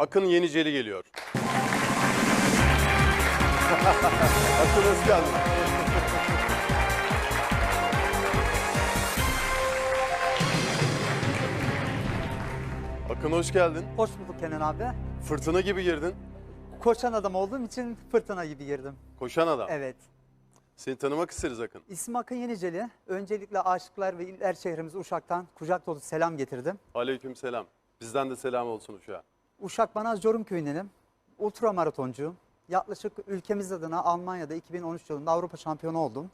Akın Yeniceli geliyor. Akın hoş geldin. Akın hoş geldin. Hoş bulduk Kenan abi. Fırtına gibi girdin. Koşan adam olduğum için fırtına gibi girdim. Koşan adam. Evet. Seni tanımak isteriz Akın. İsmim Akın Yeniceli. Öncelikle Aşıklar ve İller şehrimiz Uşak'tan kucak dolu selam getirdim. Aleyküm selam. Bizden de selam olsun uşağa. Uşak Banaz Corum köyündenim. Ultra maratoncuyum. Yaklaşık ülkemiz adına Almanya'da 2013 yılında Avrupa şampiyonu oldum.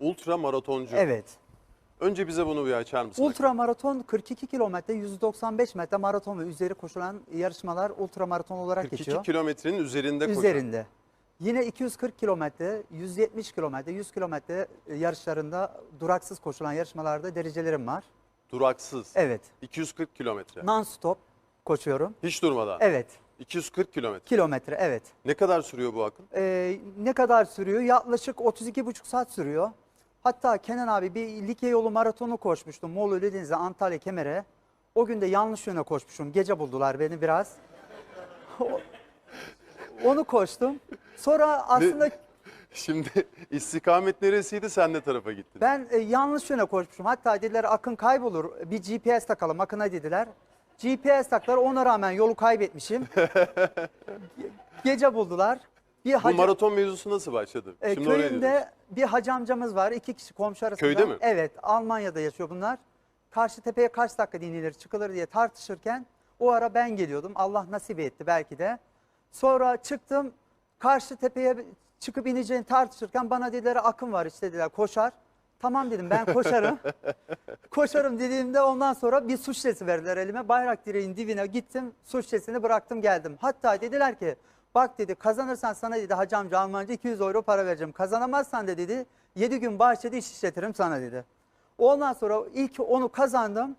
Ultra maratoncu. Evet. Önce bize bunu bir açar mısın? Ultra maraton 42 kilometre, 195 metre maraton ve üzeri koşulan yarışmalar ultra maraton olarak 42 geçiyor. kilometrenin üzerinde koşan. Üzerinde. Yine 240 kilometre, 170 kilometre, 100 kilometre e, yarışlarında duraksız koşulan yarışmalarda derecelerim var. Duraksız. Evet. 240 kilometre. Non-stop koşuyorum. Hiç durmadan. Evet. 240 kilometre. Kilometre evet. Ne kadar sürüyor bu Akın? Ee, ne kadar sürüyor? Yaklaşık 32,5 saat sürüyor. Hatta Kenan abi bir Likya yolu maratonu koşmuştum. Moğol Ölüdeniz'e Antalya Kemer'e. O gün de yanlış yöne koşmuşum. Gece buldular beni biraz. Onu koştum. Sonra aslında Şimdi istikamet neresiydi sen ne tarafa gittin? Ben e, yanlış yöne koşmuşum. Hatta dediler Akın kaybolur. Bir GPS takalım Akın'a dediler. GPS taktılar. Ona rağmen yolu kaybetmişim. Ge- Gece buldular. Bir Bu hacı, maraton mevzusu nasıl başladı? e, Şimdi oraya bir hacı amcamız var. iki kişi komşu arasında. Köyde mi? Evet. Almanya'da yaşıyor bunlar. Karşı tepeye kaç dakika inilir çıkılır diye tartışırken o ara ben geliyordum. Allah nasip etti belki de. Sonra çıktım. Karşı tepeye çıkıp ineceğini tartışırken bana dediler akım var işte dediler koşar. Tamam dedim ben koşarım. koşarım dediğimde ondan sonra bir su şişesi verdiler elime. Bayrak direğin dibine gittim. Su şişesini bıraktım geldim. Hatta dediler ki bak dedi kazanırsan sana dedi hacı amca Almanca 200 euro para vereceğim. Kazanamazsan da dedi 7 gün bahçede iş işletirim sana dedi. Ondan sonra ilk onu kazandım.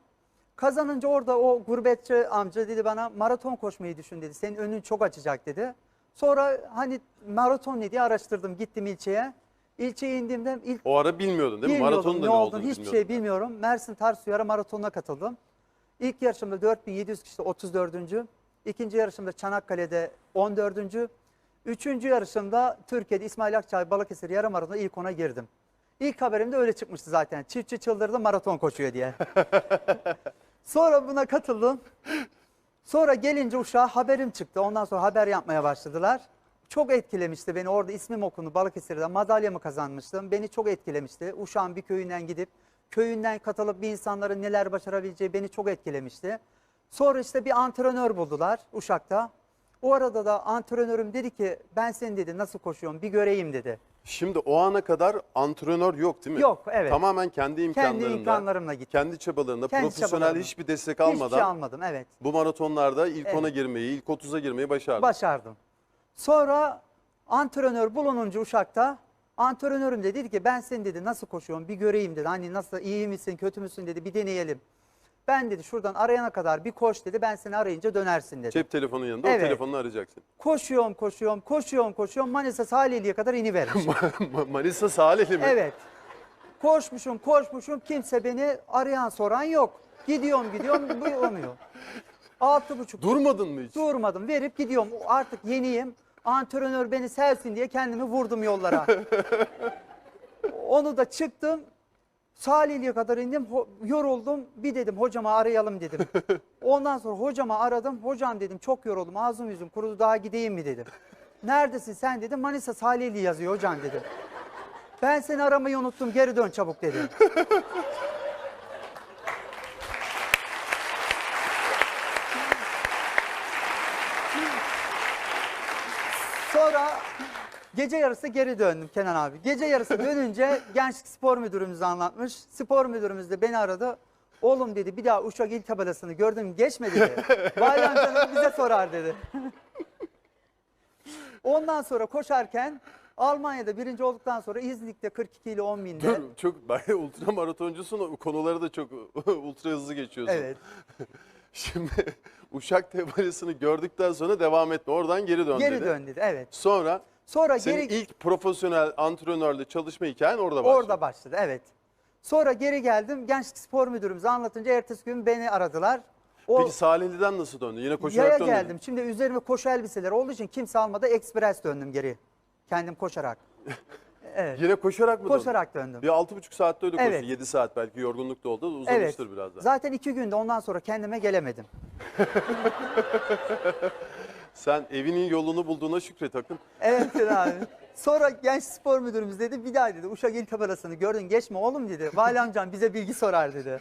Kazanınca orada o gurbetçi amca dedi bana maraton koşmayı düşün dedi. Senin önün çok açacak dedi. Sonra hani maraton ne diye araştırdım gittim ilçeye. İlçeye indiğimde ilk O ara bilmiyordun değil mi? Bilmiyordum Maratonun da ne ne olduğunu hiçbir bilmiyordun. şey bilmiyorum. Mersin Tarsus Yarı Maratonu'na katıldım. İlk yarışımda 4700 kişide 34. İkinci yarışımda Çanakkale'de 14. Üçüncü yarışımda Türkiye'de İsmail Akçay Balıkesir Yarı Maratonu'na ilk ona girdim. İlk haberimde öyle çıkmıştı zaten. Çiftçi çıldırdı maraton koşuyor diye. Sonra buna katıldım. Sonra gelince uşağa haberim çıktı. Ondan sonra haber yapmaya başladılar. Çok etkilemişti beni. Orada ismim okundu Balıkesir'de. Madalyamı kazanmıştım. Beni çok etkilemişti. Uşağın bir köyünden gidip köyünden katılıp bir insanların neler başarabileceği beni çok etkilemişti. Sonra işte bir antrenör buldular Uşak'ta. O arada da antrenörüm dedi ki ben seni dedi nasıl koşuyorum bir göreyim dedi. Şimdi o ana kadar antrenör yok değil mi? Yok, evet. Tamamen kendi imkanlarında. imkanlarımla gittim. Kendi çabalarında, Kendi profesyonel çabalarımla. hiçbir destek Hiçbir almadan şey almadım evet. bu maratonlarda ilk Evet. 10'a girmeyi, ilk 30'a girmeyi başardın. Başardım. Sonra antrenör bulununca Uşak'ta antrenörüm de dedi ki ben seni dedi nasıl koşuyorum bir göreyim dedi. Hani nasıl iyi misin kötü müsün dedi bir deneyelim. Ben dedi şuradan arayana kadar bir koş dedi ben seni arayınca dönersin dedi. Cep telefonun yanında Evet. o telefonunu arayacaksın. Koşuyorum koşuyorum koşuyorum koşuyorum Manisa Salihli'ye kadar inivermişim. Manisa Salihli mi? evet. Koşmuşum koşmuşum kimse beni arayan soran yok. Gidiyorum gidiyorum bu olmuyor. Altı buçuk Durmadın mı hiç? Durmadım verip gidiyorum. Artık yeniyim. Antrenör beni sevsin diye kendimi vurdum yollara. Onu da çıktım. Salihli'ye kadar indim. Yoruldum. Bir dedim hocama arayalım dedim. Ondan sonra hocama aradım. Hocam dedim çok yoruldum. Ağzım yüzüm kurudu daha gideyim mi dedim. Neredesin sen dedim. Manisa Salihli yazıyor hocam dedim. Ben seni aramayı unuttum. Geri dön çabuk dedim. Sonra gece yarısı geri döndüm Kenan abi. Gece yarısı dönünce gençlik spor müdürümüz anlatmış. Spor müdürümüz de beni aradı. Oğlum dedi bir daha Uşak il tabelasını gördün mü geçme dedi. Bayram canım bize sorar dedi. Ondan sonra koşarken Almanya'da birinci olduktan sonra İznik'te 42 ile 10 binde. Dur, çok ben ultra maratoncusun o konuları da çok ultra hızlı geçiyorsun. Evet. Şimdi Uşak Tebalesi'ni gördükten sonra devam etme. Oradan geri dön Geri dedi. dön dedi. Evet. Sonra Sonra senin geri ilk profesyonel antrenörle çalışma hikayen orada başladı. Orada başladı evet. Sonra geri geldim. Gençlik spor müdürümüze anlatınca ertesi gün beni aradılar. O Peki Salihli'den nasıl döndün? Yine koşarak yaya döndün. mü? geldim. Şimdi üzerime koşu elbiseleri olduğu için kimse almadı. Ekspres döndüm geri. Kendim koşarak. Evet. Yine koşarak mı döndün? Koşarak döndüm. Bir altı buçuk saatte öyle koştun. Evet. 7 saat belki yorgunluk da oldu. Evet. Uzamıştır biraz daha. Zaten iki günde ondan sonra kendime gelemedim. Sen evinin yolunu bulduğuna şükret Akın. Evet abi. Sonra genç spor müdürümüz dedi bir daha dedi Uşak il tabelasını gördün geçme oğlum dedi. Vali amcam bize bilgi sorar dedi.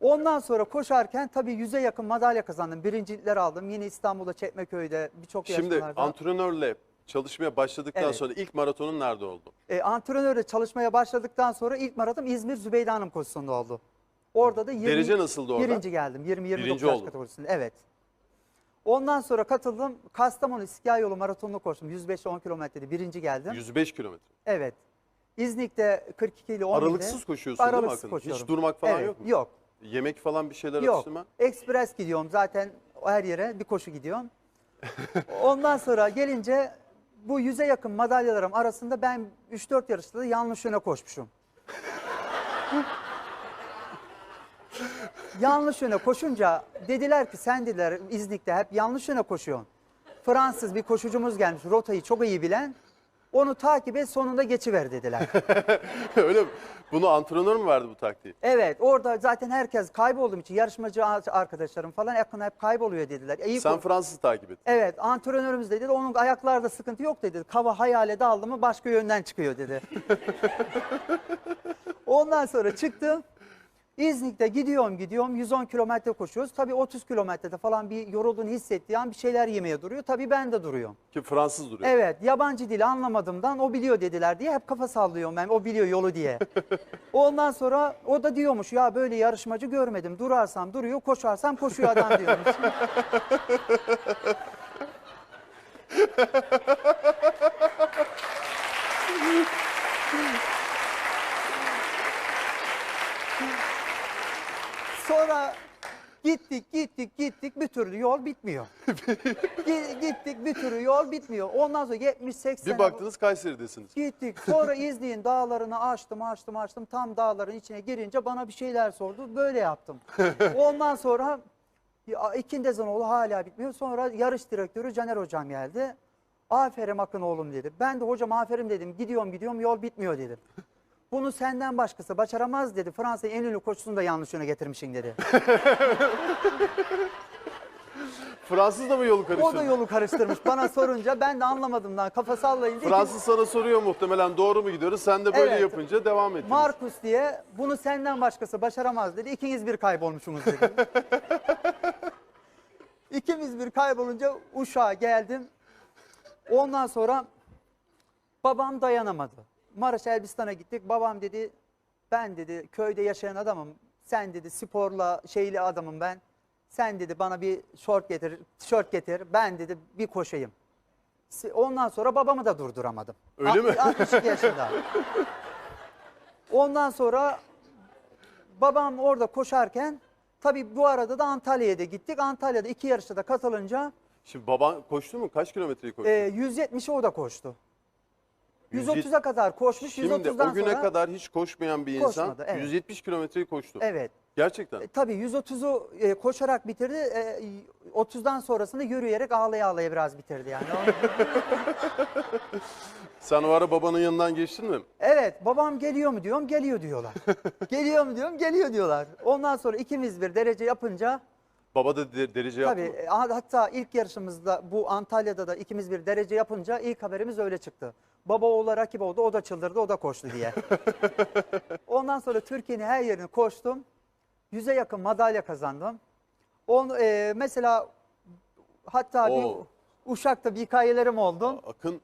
Ondan sonra koşarken tabii yüze yakın madalya kazandım. Birincilikler aldım. Yine İstanbul'da Çekmeköy'de birçok Şimdi yarışmalarda. antrenörle çalışmaya başladıktan Evet. sonra ilk maratonun nerede oldu? E, antrenörle çalışmaya başladıktan sonra ilk maraton İzmir Zübeyde Hanım koşusunda oldu. Orada da 20, Derece nasıldı orada? Birinci geldim. 20-29 Birinci yaş oldun. kategorisinde. Evet. Ondan sonra katıldım. Kastamonu İstiklal Yolu maratonunu koştum. 105 10 kilometrede birinci geldim. 105 kilometre. Evet. İznik'te 42 ile 10 Aralıksız koşuyorsun değil mi Aralıksız Akın? koşuyorum. Hiç durmak falan Evet, yok mu? Yok. Yemek falan bir şeyler Yok. atıştırma? Ekspres gidiyorum zaten her yere bir koşu gidiyorum. Ondan sonra gelince bu yüze yakın madalyalarım arasında ben 3-4 yarışta da yanlış yöne koşmuşum. yanlış yöne koşunca dediler ki sen dediler İznik'te hep yanlış yöne koşuyorsun. Fransız bir koşucumuz gelmiş rotayı çok iyi bilen. Onu takip et sonunda geçiver dediler. Öyle mi? Bunu antrenör mü verdi bu taktiği? Evet orada zaten herkes kaybolduğum için yarışmacı arkadaşlarım falan yakın hep kayboluyor dediler. İyi Sen Fransız takip et. Evet antrenörümüz dedi onun ayaklarda sıkıntı yok dedi. Kava hayale daldı mı başka yönden çıkıyor dedi. Ondan sonra çıktım. İznik'te gidiyorum gidiyorum 110 kilometre koşuyoruz. Tabii 30 kilometrede falan bir yorulduğunu hissettiği an bir şeyler yemeye duruyor. Tabii ben de duruyorum. Ki Fransız duruyor. Evet yabancı dili anlamadığımdan o biliyor dediler diye hep kafa sallıyorum ben o biliyor yolu diye. Ondan sonra o da diyormuş ya böyle yarışmacı görmedim durarsam duruyor koşarsam koşuyor adam diyormuş. Sonra gittik gittik gittik bir türlü yol bitmiyor. Gi- gittik bir türlü yol bitmiyor. Ondan sonra 70-80 Bir baktınız Kayseri'desiniz. Gittik. Sonra İznik'in dağlarını açtım, açtım, açtım. Tam dağların içine girince bana bir şeyler sordu. Böyle yaptım. Ondan sonra ya, ikindi Ezanoğlu hala bitmiyor. Sonra yarış direktörü Caner Hocam geldi. Aferin Akın oğlum dedi. Ben de hocam aferin dedim. Gidiyorum gidiyorum yol bitmiyor dedim. Bunu senden başkası başaramaz dedi. Fransa'nın en ünlü koşusunu da yanlış yöne getirmişsin dedi. Fransız da mı yolu karıştırdı? O da yolu karıştırmış. Bana sorunca ben de anlamadım lan. Kafa sallayınca. Fransız sana soruyor muhtemelen doğru mu gidiyoruz? Sen de böyle Evet. yapınca devam ettiniz. Markus diye bunu senden başkası başaramaz dedi. İkiniz bir kaybolmuşsunuz dedi. İkimiz bir kaybolunca Uşak'a geldim. Ondan sonra babam dayanamadı. Maraş Elbistan'a gittik. Babam dedi ben dedi köyde yaşayan adamım. Sen dedi sporla şeyli adamım ben. Sen dedi bana bir şort getir, tişört getir. Ben dedi bir koşayım. Ondan sonra babamı da durduramadım. Öyle mi? 62 yaşında. Ondan sonra babam orada koşarken tabii bu arada da Antalya'ya da gittik. Antalya'da iki yarışta da katılınca Şimdi baban koştu mu? Kaç kilometreyi koştu? e, 170'i o da koştu. 170 130'a kadar koşmuş. Şimdi 130'dan o güne sonra kadar hiç koşmayan bir insan Koşmadı, evet. 170 kilometreyi koştu. evet. Gerçekten. E, tabii 130'u e, koşarak bitirdi. E, 30'dan sonrasını yürüyerek ağlaya ağlaya biraz bitirdi yani. Sen o ara babanın yanından geçtin mi? Evet babam geliyor mu diyorum geliyor diyorlar. geliyor mu diyorum geliyor diyorlar. Ondan sonra ikimiz bir derece yapınca Baba da de- derece yaptı Tabii e, hatta ilk yarışımızda bu Antalya'da da ikimiz bir derece yapınca ilk haberimiz öyle çıktı. Baba oğula rakip oldu o da çıldırdı o da koştu diye. Ondan sonra Türkiye'nin her yerini koştum. Yüze yakın madalya kazandım. On, e, mesela hatta Oo. bir Uşak'ta bir hikayelerim oldu. Akın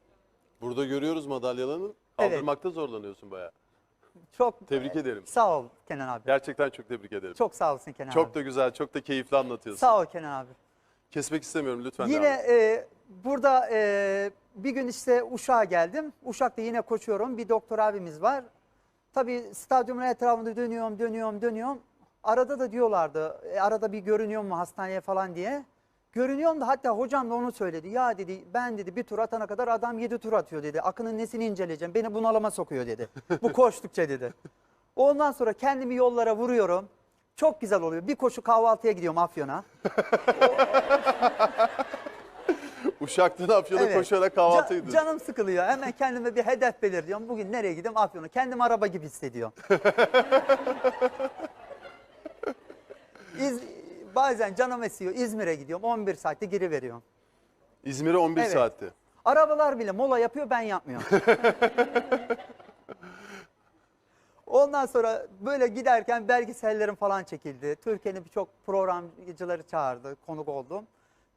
burada görüyoruz madalyalarını. Evet. Kaldırmakta zorlanıyorsun bayağı. Çok Tebrik ederim. Sağ ol Kenan abi. Gerçekten çok tebrik ederim. Çok sağ olsun Kenan Çok abi. da güzel, çok da keyifli anlatıyorsun. Sağ ol Kenan abi. Kesmek istemiyorum lütfen. Yine devam et. e, burada e, bir gün işte Uşak'a geldim. Uşak'ta yine koşuyorum. Bir doktor abimiz var. Tabii stadyumun etrafında dönüyorum, dönüyorum, dönüyorum. Arada da diyorlardı, e, arada bir görünüyor mu hastaneye falan diye. Görünüyorum da hatta hocam da onu söyledi. Ya dedi ben dedi bir tur atana kadar adam yedi tur atıyor dedi. Akının nesini inceleyeceğim, beni bunalıma sokuyor dedi. Bu koştukça dedi. Ondan sonra kendimi yollara vuruyorum. Çok güzel oluyor. Bir koşu kahvaltıya gidiyorum Afyon'a. Uşak'tan Afyon'a Evet. koşarak Ca- ediyorsun. Canım sıkılıyor. Hemen kendime bir hedef belirliyorum. Bugün nereye gideyim? Afyon'a. Kendim araba gibi hissediyorum. İz, bazen canım esiyor. İzmir'e gidiyorum. 11 saatte geri veriyorum. İzmir'e 11 Evet. saatte. Arabalar bile mola yapıyor ben yapmıyorum. Ondan sonra böyle giderken belgesellerim falan çekildi. Türkiye'nin birçok programcıları çağırdı, konuk oldum.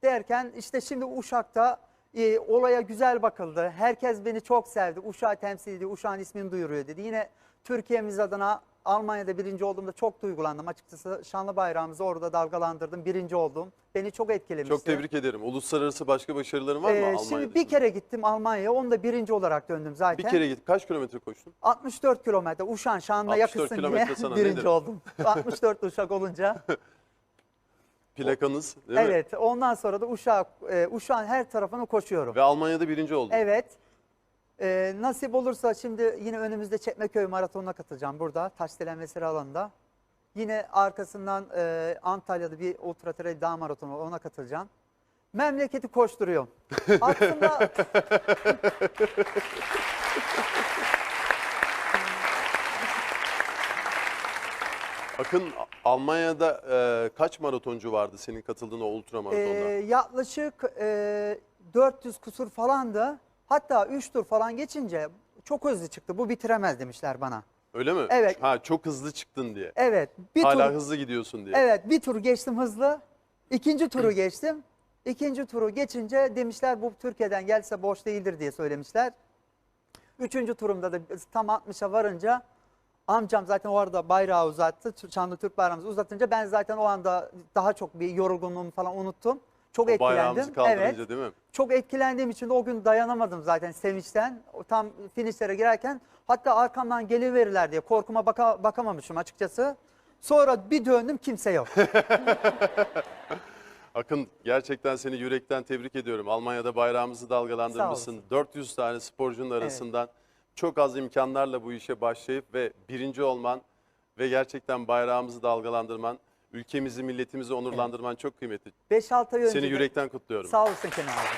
Derken işte şimdi Uşak'ta e, olaya güzel bakıldı. Herkes beni çok sevdi. Uşak'ı temsil ediyor, Uşak'ın ismini duyuruyor dedi. Yine Türkiye'miz adına Almanya'da birinci olduğumda çok duygulandım. Açıkçası şanlı bayrağımızı orada dalgalandırdım. Birinci oldum. Beni çok etkilemişti. Çok tebrik ederim. Uluslararası başka başarıların var mı Ee, Almanya'da? Şimdi bir kere gittim Almanya'ya. Onda birinci olarak döndüm zaten. Bir kere git. Kaç kilometre koştun? 64 kilometre Uşan şanla 64 yakışsın diye kilometre sana birinci nedir? oldum. 64 Uşak olunca. Plakanız değil mi? evet ondan sonra da Uşak, e, Uşak'ın her tarafını koşuyorum. Ve Almanya'da birinci oldun. Evet. E, nasip olursa şimdi yine önümüzde Çekmeköy Maratonu'na katılacağım burada. Taşdelen Mesire alanında. Yine arkasından e, Antalya'da bir ultra trail dağ maratonu ona katılacağım. Memleketi koşturuyorum. Aslında Akın Almanya'da e, kaç maratoncu vardı senin katıldığın o ultra maratonda? Ee, yaklaşık e, 400 kusur falandı. Hatta 3 tur falan geçince çok hızlı çıktı. Bu bitiremez demişler bana. Öyle mi? evet. Ha çok hızlı çıktın diye. Evet. Bir Hala tur, hızlı gidiyorsun diye. Evet, bir tur geçtim hızlı. İkinci turu geçtim. İkinci turu geçince demişler bu Türkiye'den gelse boş değildir diye söylemişler. Üçüncü turumda da tam 60'a varınca amcam zaten o arada bayrağı uzattı. Çanlı Türk bayrağımızı uzatınca ben zaten o anda daha çok bir yorgunluğumu falan unuttum. Çok O etkilendim. Evet. değil mi? Çok etkilendiğim için de o gün dayanamadım zaten sevinçten. Tam finishlere girerken hatta arkamdan geliverirler diye korkuma baka, bakamamışım açıkçası. Sonra bir döndüm kimse yok. Akın gerçekten seni yürekten tebrik ediyorum. Almanya'da bayrağımızı dalgalandırmışsın. olasın. 400 tane sporcunun arasından çok az imkanlarla bu işe başlayıp ve birinci olman ve gerçekten bayrağımızı dalgalandırman, ülkemizi, milletimizi onurlandırman çok kıymetli. 5-6 ay önce Seni de- yürekten kutluyorum. Sağ olasın Kenan abi.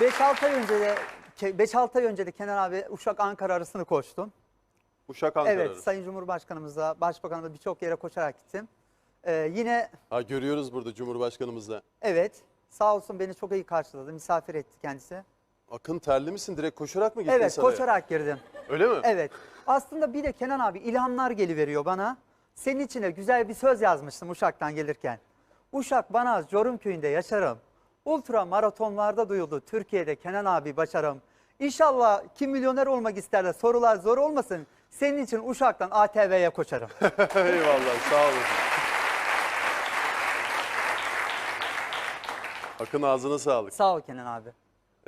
Beş altı ay önce de 5-6 ay önce de Kenan abi Uşak Ankara arasını koştum. Uşak Ankara evet, arası. Sayın Cumhurbaşkanımızla, Başbakanımızla birçok yere koşarak gittim. Ee, yine Ha, görüyoruz burada Cumhurbaşkanımızla. evet sağ olsun beni çok iyi karşıladı, misafir etti kendisi. Akın terli misin? Direkt koşarak mı gittin Evet, saraya? koşarak girdim. Öyle mi? Evet. Aslında bir de Kenan abi ilhamlar geliveriyor bana. Senin içine güzel bir söz yazmıştım Uşak'tan gelirken. Uşak bana Corum köyünde yaşarım. Ultra maratonlarda duyuldu Türkiye'de Kenan abi başarım. İnşallah kim milyoner olmak isterler sorular zor olmasın. Senin için Uşak'tan ATV'ye koşarım. Eyvallah sağ olasın. Akın ağzına sağlık. Sağ ol Kenan abi.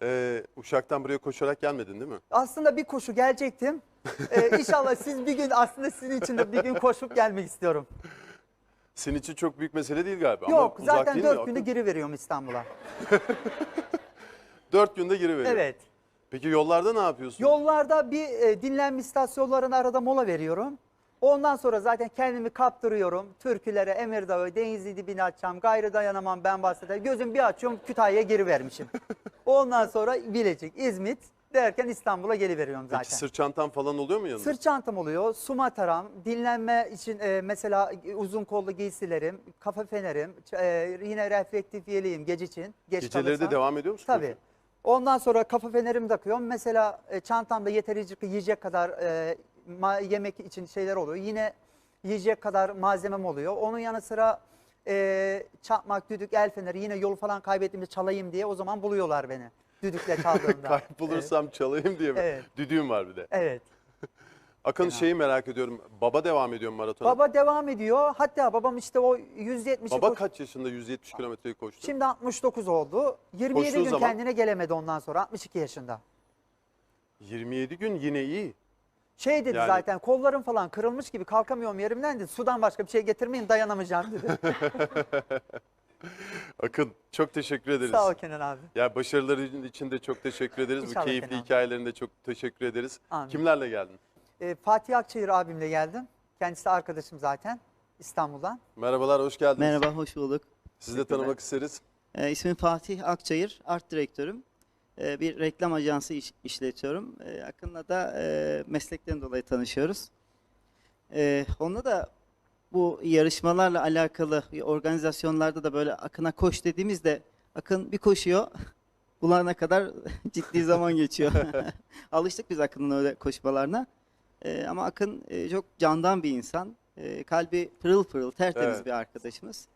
Ee, Uşak'tan buraya koşarak gelmedin değil mi? Aslında bir koşu gelecektim. Ee, inşallah siz bir gün aslında sizin için de bir gün koşup gelmek istiyorum. Senin için çok büyük mesele değil galiba. Yok Ama uzak zaten değil mi? dört günde Akın? geri veriyorum İstanbul'a. Dört günde geri veriyor. Evet. Peki yollarda ne yapıyorsun? Yollarda bir e, dinlenme istasyonlarına arada mola veriyorum. Ondan sonra zaten kendimi kaptırıyorum. Türkülere, Emirdağ'ı, Denizli dibini açacağım. Gayrı dayanamam ben bahseder. Gözüm bir açıyorum Kütahya'ya geri vermişim. Ondan sonra Bilecik, İzmit derken İstanbul'a geliveriyorum zaten. Peki sırt çantan falan oluyor mu yanında? Sırt çantam oluyor, su mataram, dinlenme için e, mesela uzun kollu giysilerim, kafa fenerim, e, yine reflektif yeleğim gece için. Geç Geceleri de kalırsam. devam ediyor musun? Tabii. Ondan sonra kafa fenerimi takıyorum. Mesela e, çantamda yeterince yiyecek kadar e, yemek için şeyler oluyor. Yine yiyecek kadar malzemem oluyor. Onun yanı sıra e, çakmak, düdük, el feneri yine yolu falan kaybettiğimde çalayım diye o zaman buluyorlar beni. Düdükle çaldığımda. Kaybolursam çalayım diye mi? Evet. Düdüğüm var bir de. Evet. evet. Akın şeyi merak ediyorum. Baba devam ediyor maratona? Baba devam ediyor. Hatta babam işte o 170'i Baba koş- kaç yaşında 170 kilometreyi koştu? Şimdi 69 oldu. 27 Koştuğu gün zaman- kendine gelemedi ondan sonra 62 yaşında. 27 gün yine iyi. Şey dedi Yani- zaten kollarım falan kırılmış gibi kalkamıyorum yerimden dedi. Sudan başka bir şey getirmeyin dayanamayacağım dedi. Akın çok teşekkür ederiz. Sağ ol Kenan abi. Ya başarıların için de çok teşekkür ederiz. İnşallah Bu keyifli Kenan. hikayelerinde çok teşekkür ederiz. Amin. Kimlerle geldin? Ee, Fatih Akçayır abimle geldim. Kendisi arkadaşım zaten İstanbul'dan. Merhabalar, hoş geldiniz. Merhaba, hoş bulduk. Sizi de tanımak isteriz. Ee, ismim Fatih Akçayır, art direktörüm. Ee, bir reklam ajansı iş- işletiyorum. Ee, Akın'la da e, meslekten dolayı tanışıyoruz. Ee, onunla da bu yarışmalarla alakalı organizasyonlarda da böyle Akın'a koş dediğimizde Akın bir koşuyor, bulana kadar ciddi zaman geçiyor. Alıştık biz Akın'ın öyle koşmalarına. Ee, ama Akın e, çok candan bir insan. Ee, kalbi pırıl pırıl, tertemiz Evet. bir arkadaşımız.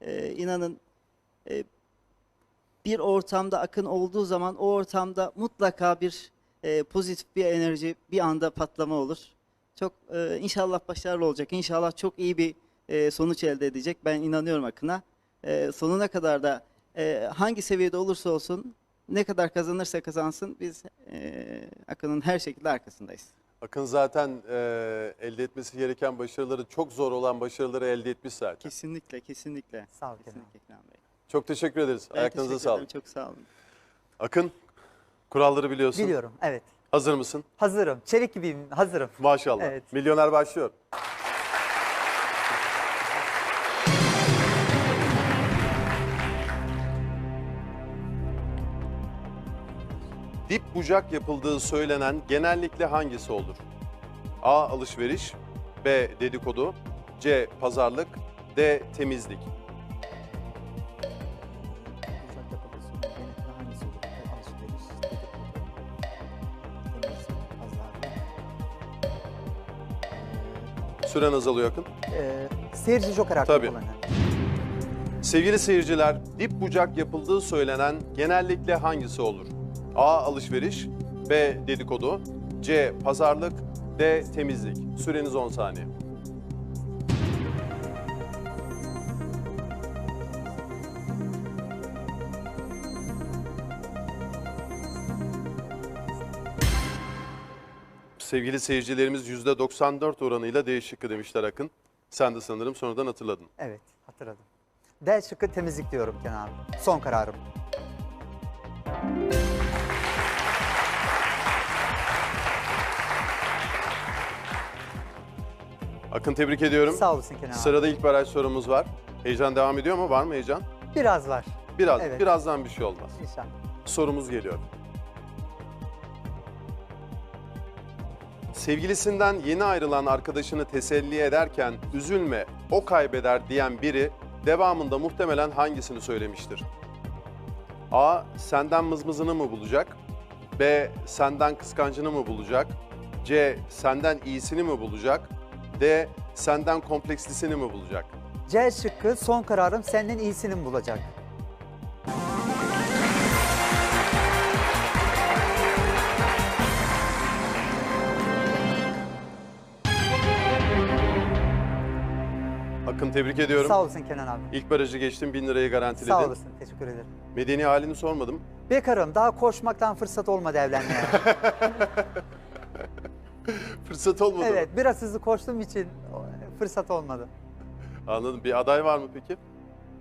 Ee, inanın e, bir ortamda akın olduğu zaman o ortamda mutlaka bir e, pozitif bir enerji bir anda patlama olur. Çok e, inşallah başarılı olacak. İnşallah çok iyi bir e, sonuç elde edecek. Ben inanıyorum Akın'a. E, sonuna kadar da e, hangi seviyede olursa olsun ne kadar kazanırsa kazansın biz e, Akın'ın her şekilde arkasındayız. Akın zaten e, elde etmesi gereken başarıları, çok zor olan başarıları elde etmiş zaten. Kesinlikle, kesinlikle. Sağ ol Kenan. Kesinlikle Kenan Bey. Çok teşekkür ederiz. Ben Ayaklarınıza teşekkür ederim, sağlık. Çok sağ olun. Akın, kuralları biliyorsun. Biliyorum, evet. Hazır mısın? Hazırım. Çelik gibiyim, hazırım. Maşallah. Evet. Milyoner başlıyor. Dip bucak yapıldığı söylenen genellikle hangisi olur? A. Alışveriş B. Dedikodu C. Pazarlık D. Temizlik Süren azalıyor Akın. Ee, seyirci joker hakkı Tabii. Sevgili seyirciler, dip bucak yapıldığı söylenen genellikle hangisi olur? A. Alışveriş B. Dedikodu C. Pazarlık D. Temizlik Süreniz 10 saniye. Sevgili seyircilerimiz %94 oranıyla D şıkkı demişler Akın. Sen de sanırım sonradan hatırladın. Evet, hatırladım. D şıkkı temizlik diyorum Kenan abi. Son kararım. Akın tebrik ediyorum. Sağ olasın Kenan abi. Sırada ilk baraj sorumuz var. Heyecan devam ediyor mu? Var mı heyecan? Biraz var. Biraz, Evet. birazdan bir şey olmaz. İnşallah. Sorumuz geliyor. Sevgilisinden yeni ayrılan arkadaşını teselli ederken üzülme, o kaybeder diyen biri devamında muhtemelen hangisini söylemiştir? A. Senden mızmızını mı bulacak? B. Senden kıskancını mı bulacak? C. Senden iyisini mi bulacak? D. Senden komplekslisini mi bulacak? C şıkkı son kararım senden iyisini mi bulacak? Akın tebrik ediyorum. Sağ olasın Kenan abi. İlk barajı geçtim, 1000 lirayı garantiledin. Sağ olasın. Teşekkür ederim. Medeni halini sormadım. Bekarım. Daha koşmaktan fırsat olmadı evlenmeye. Fırsat olmadı mı? evet, biraz hızlı koştuğum için fırsat olmadı. Anladım. Bir aday var mı peki?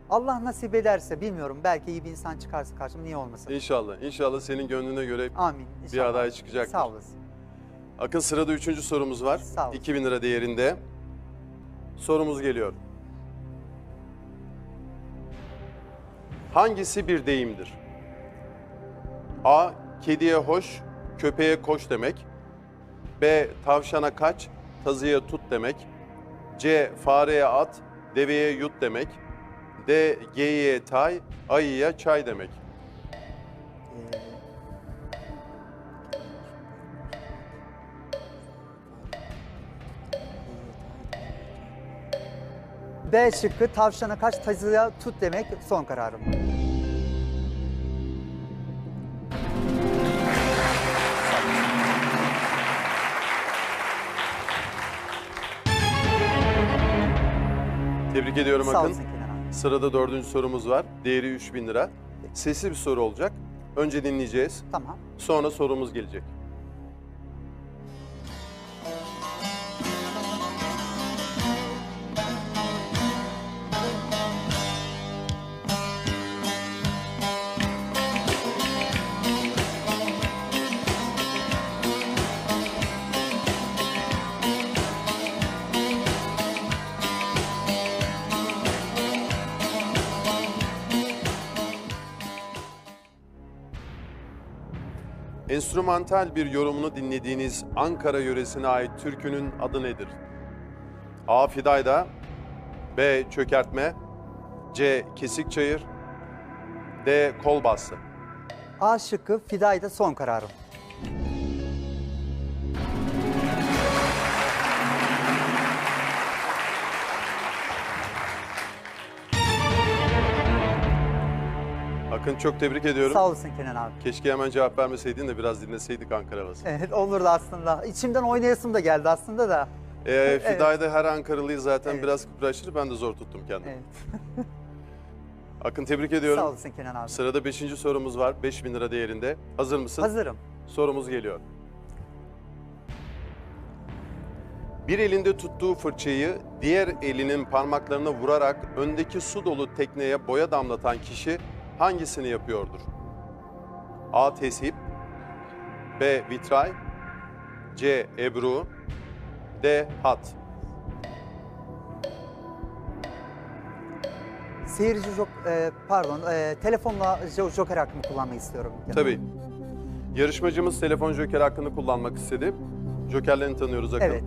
Allah nasip ederse bilmiyorum. Belki iyi bir insan çıkarsa karşıma niye olmasın? İnşallah. İnşallah senin gönlüne göre. Amin. Bir aday çıkacaktır. Sağ olasın. Akın sırada üçüncü sorumuz var. Sağ ol. 2000 lira değerinde. Sorumuz geliyor. Hangisi bir deyimdir? A. Kediye hoş, köpeğe koş demek. B. Tavşana kaç, tazıya tut demek. C. Fareye at, deveye yut demek. D. Geyiğe tay, ayıya çay demek. B şıkkı tavşana kaç tazıya tut demek son kararım. Tebrik ediyorum Sağ Akın. olasın Kenan abi. Sırada dördüncü sorumuz var. Değeri 3000 lira. Sesli bir soru olacak. Önce dinleyeceğiz. Tamam. Sonra sorumuz gelecek. Enstrümantal bir yorumunu dinlediğiniz Ankara yöresine ait türkünün adı nedir? A. Fidayda B. Çökertme C. Kesik çayır D. Kol bastı. A şıkkı Fidayda son kararım. Akın çok tebrik ediyorum. Sağ olasın Kenan abi. Keşke hemen cevap vermeseydin de biraz dinleseydik Ankara havası. Evet olurdu aslında. İçimden oynayasım da geldi aslında da. Ee, Fidayda her Ankaralıyı zaten Evet. biraz kıpraştırır. Ben de zor tuttum kendimi. Evet. Akın tebrik ediyorum. Sağ olasın Kenan abi. Sırada 5. sorumuz var. 5000 lira değerinde. Hazır mısın? Hazırım. Sorumuz geliyor. Bir elinde tuttuğu fırçayı diğer elinin parmaklarına vurarak öndeki su dolu tekneye boya damlatan kişi hangisini yapıyordur? A. Tesip B. Vitray C. Ebru D. Hat Seyirci jok, e, pardon e, telefonla jo- joker hakkımı kullanmak istiyorum. Tabii. Yarışmacımız telefon joker hakkını kullanmak istedi. Jokerlerini tanıyoruz Akın. Evet.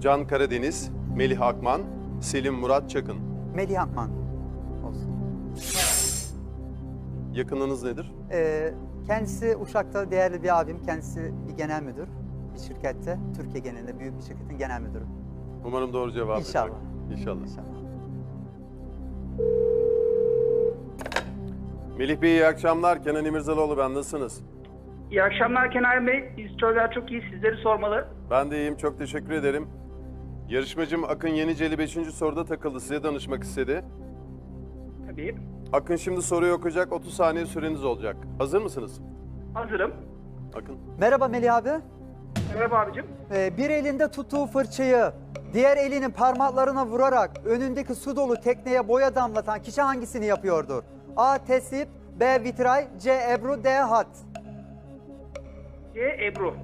Can Karadeniz, Melih Akman, Selim Murat Çakın. Melih Akman olsun. Yakınınız nedir? E, kendisi Uşak'ta değerli bir abim. Kendisi bir genel müdür. Bir şirkette. Türkiye genelinde büyük bir şirketin genel müdürü. Umarım doğru cevap verir. İnşallah. İnşallah. İnşallah. Melih Bey iyi akşamlar. Kenan İmirzalıoğlu ben. Nasılsınız? İyi akşamlar Kenan Bey. Biz çocuklar çok iyi. Sizleri sormalı. Ben de iyiyim. Çok teşekkür ederim. Yarışmacım Akın Yeniceli 5. soruda takıldı. Size danışmak istedi. Tabii. Akın şimdi soruyu okuyacak. 30 saniye süreniz olacak. Hazır mısınız? Hazırım. Akın. Merhaba Melih abi. Merhaba abicim. E, bir elinde tuttuğu fırçayı diğer elinin parmaklarına vurarak önündeki su dolu tekneye boya damlatan kişi hangisini yapıyordur? A. Tesip B. Vitray C. Ebru D. Hat C. Ebru.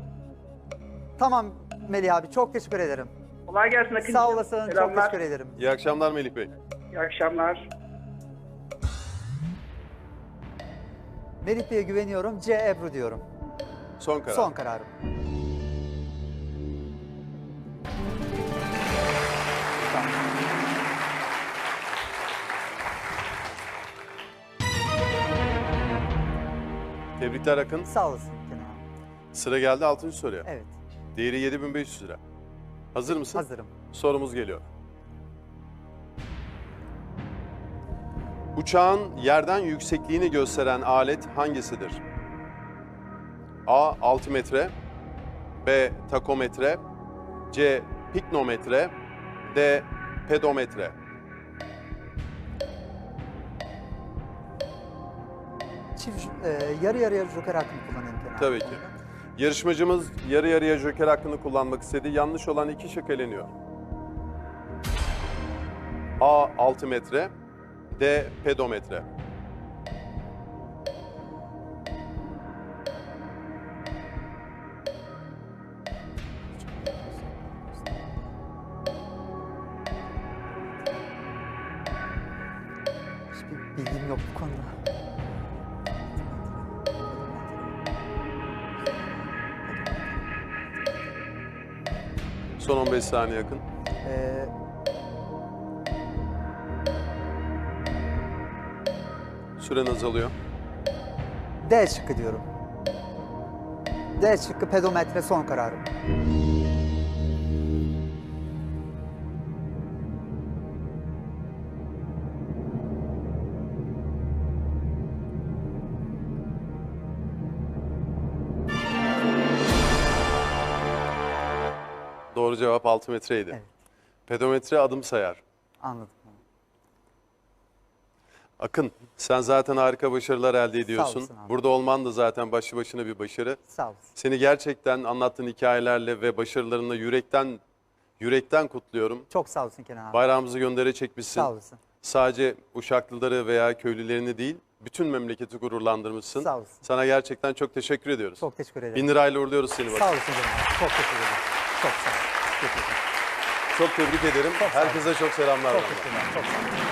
Tamam Melih abi çok teşekkür ederim. Kolay gelsin Akıncığım. Sağ olasın çok Selamlar. teşekkür ederim. İyi akşamlar Melih Bey. İyi akşamlar. Melih Bey'e güveniyorum C. Ebru diyorum. Son karar. Son kararım. Tebrikler Akın. Sağ olasın Kenan. Sıra geldi 6. soruya. Evet Değeri 7500 lira. Hazır mısın? hazırım. Sorumuz geliyor. Uçağın yerden yüksekliğini gösteren alet hangisidir? A. Altimetre B. Takometre C. Piknometre D. Pedometre Çift e, yarı yarıya joker hakkımı kullanayım. Tabii ki. Yarışmacımız yarı yarıya joker hakkını kullanmak istedi. Yanlış olan iki şık eleniyor. A. Altimetre D. Pedometre Hiçbir bilgim yok bu konuda. Son 15 saniye yakın. Ee, Süren azalıyor. D şıkkı diyorum. D şıkkı pedometre son kararım. Doğru cevap altimetreydi. Evet. Pedometre adım sayar. Anladım. Akın, sen zaten harika başarılar elde ediyorsun. olasın abi. Burada olman da zaten başlı başına bir başarı. Sağ olasın. Seni gerçekten anlattığın hikayelerle ve başarılarınla yürekten yürekten kutluyorum. Çok sağ olasın Kenan abi. Bayrağımızı göndere çekmişsin. Sağ olasın. Sadece Uşaklıları veya köylülerini değil, bütün memleketi gururlandırmışsın. Sağ olasın. Sana gerçekten çok teşekkür ediyoruz. Çok teşekkür ederim. Bin lirayla uğurluyoruz seni. Sağ Bak. olasın Kenan abi. Çok teşekkür ederim. Çok sağ ol. Çok teşekkür ederim. Çok tebrik ederim. Çok sağ. Herkese çok selamlar. Çok benden. teşekkür ederim. Çok sağ ol.